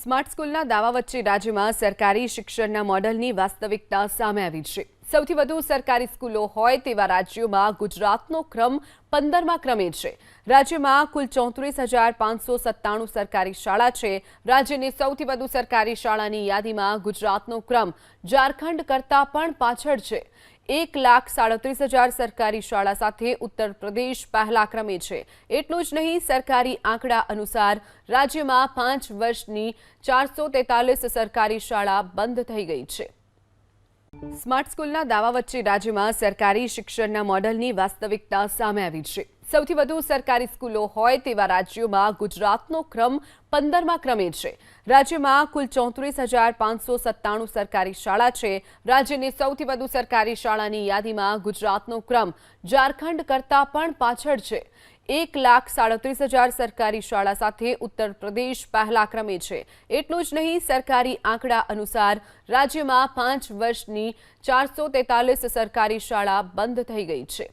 Smart સ્કૂલના દાવા વચ્ચે રાજ્યમાં સરકારી શિક્ષણના મોડલની વાસ્તવિકતા સામે આવી છે. સૌથી વધુ સરકારી સ્કૂલો હોય તેવા રાજ્યોમાં ગુજરાતનો ક્રમ પંદરમાં ક્રમે છે. રાજ્યમાં કુલ ચોત્રીસ હજાર પાંચસો સત્તાણું સરકારી શાળા છે. રાજ્યની સૌથી વધુ સરકારી શાળાની યાદીમાં ગુજરાતનો ક્રમ ઝારખંડ કરતાં પણ પાછળ છે. એક લાખ સાડત્રીસ હજાર સરકારી શાળા સાથે ઉત્તર પ્રદેશ પહેલા ક્રમે છે. એટલું જ નહીં, સરકારી આંકડા અનુસાર રાજ્યમાં પાંચ વર્ષની ચારસો તેતાલીસ સરકારી શાળા બંધ થઈ ગઈ છે. સ્માર્ટ સ્કૂલના દાવા વચ્ચે રાજ્યમાં સરકારી શિક્ષણના મોડલની વાસ્તવિકતા સામે આવી છે. સૌથી વધુ સરકારી સ્કૂલો હોય તેવા રાજ્યોમાં ગુજરાતનો ક્રમ પંદરમાં ક્રમે છે. રાજ્યમાં કુલ ચોત્રીસ હજાર પાંચસો સત્તાણું સરકારી શાળા છે. રાજ્યની સૌથી વધુ સરકારી શાળાની યાદીમાં ગુજરાતનો ક્રમ ઝારખંડ કરતાં પણ પાછળ છે. એક લાખ સાડત્રીસ હજાર સરકારી શાળા સાથે ઉત્તર પ્રદેશ પહેલા ક્રમે છે. એટલું જ નહીં, સરકારી આંકડા અનુસાર રાજ્યમાં પાંચ વર્ષની ચારસો સરકારી શાળા બંધ થઈ ગઈ છે.